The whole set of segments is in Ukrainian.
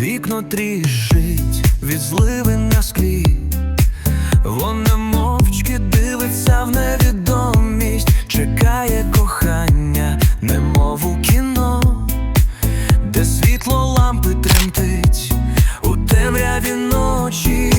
Вікно тріжить від зливи на склі, вона мовчки дивиться в невідомість, чекає кохання, немов у кіно, де світло лампи тремтить у темряві ночі,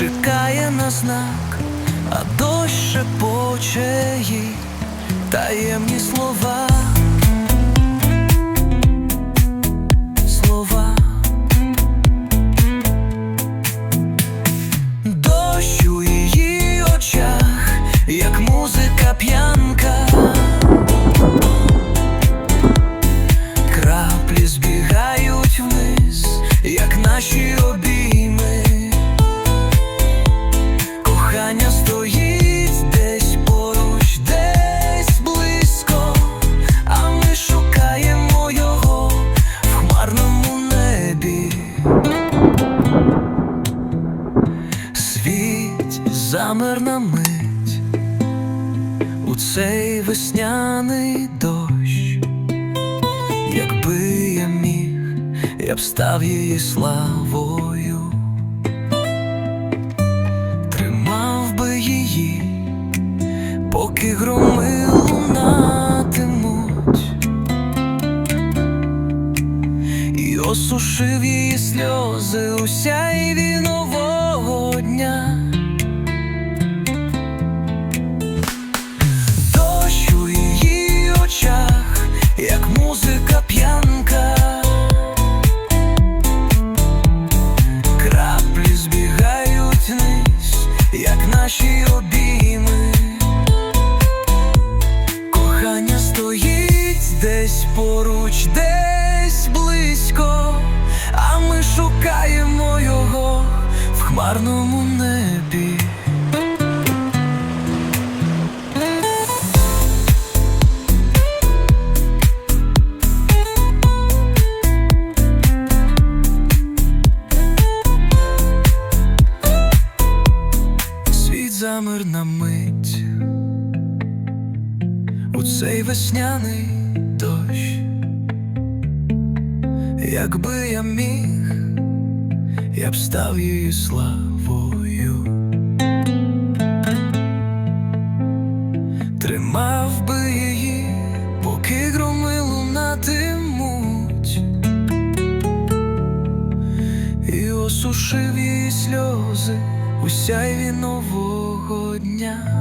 чекає на знак, а дощ шепоче їй таємні слова. Замер на мить у цей весняний дощ. Якби я міг, я б став її славою, тримав би її, поки громи лунатимуть, і осушив її сльози у сяйві нового дня. Музика п'янка. Краплі збігають вниз, як наші обійми. Кохання стоїть десь поруч, десь близько, а ми шукаємо його в хмарному замер на мить у цей весняний дощ. Якби я міг, я б став її славою. Тримав би її, поки громи лунатимуть, і осушив її сльози у сяйві нового дня.